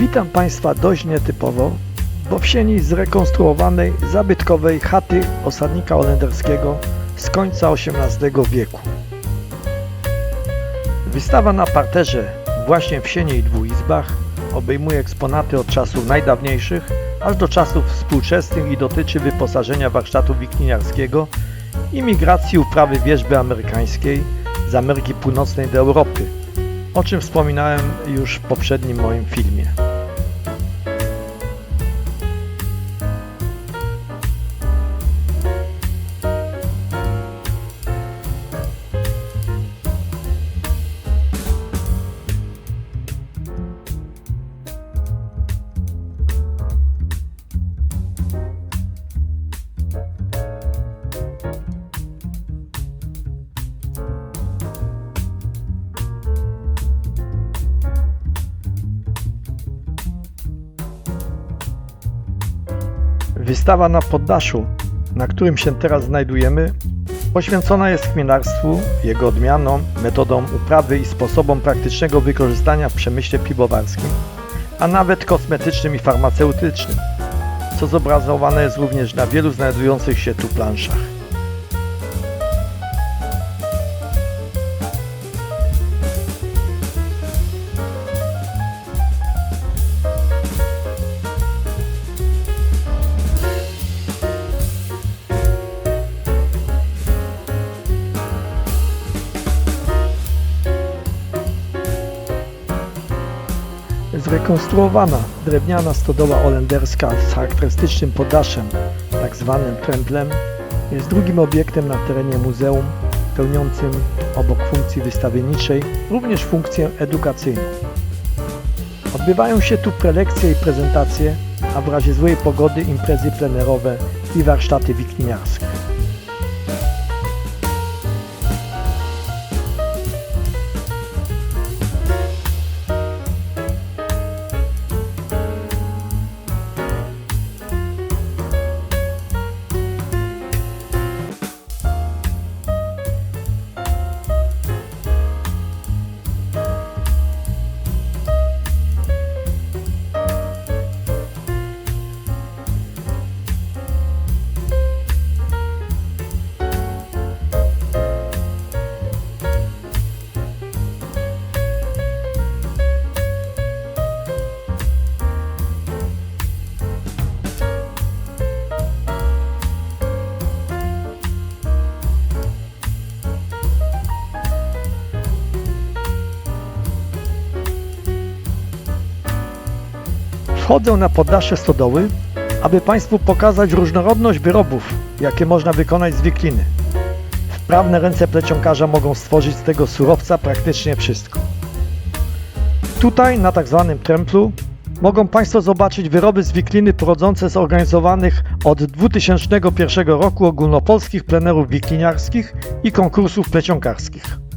Witam Państwa dość nietypowo, bo w sieni zrekonstruowanej zabytkowej chaty osadnika holenderskiego z końca XVIII wieku. Wystawa na parterze właśnie w sieni i dwuizbach obejmuje eksponaty od czasów najdawniejszych aż do czasów współczesnych i dotyczy wyposażenia warsztatu wikiniarskiego i migracji uprawy wierzby amerykańskiej z Ameryki Północnej do Europy, o czym wspominałem już w poprzednim moim filmie. Wystawa na poddaszu, na którym się teraz znajdujemy, poświęcona jest chmielarstwu, jego odmianom, metodom uprawy i sposobom praktycznego wykorzystania w przemyśle piwowarskim, a nawet kosmetycznym i farmaceutycznym, co zobrazowane jest również na wielu znajdujących się tu planszach. Zrekonstruowana drewniana stodoła holenderska z charakterystycznym poddaszem, tak zwanym tremplem, jest drugim obiektem na terenie muzeum, pełniącym obok funkcji wystawienniczej również funkcję edukacyjną. Odbywają się tu prelekcje i prezentacje, a w razie złej pogody imprezy plenerowe i warsztaty wikiniarskie. Wchodzę na poddasze stodoły, aby Państwu pokazać różnorodność wyrobów, jakie można wykonać z wikliny. Wprawne ręce plecionkarza mogą stworzyć z tego surowca praktycznie wszystko. Tutaj, na tak zwanym tremplu, mogą Państwo zobaczyć wyroby z wikliny pochodzące z organizowanych od 2001 roku ogólnopolskich plenerów wikliniarskich i konkursów plecionkarskich.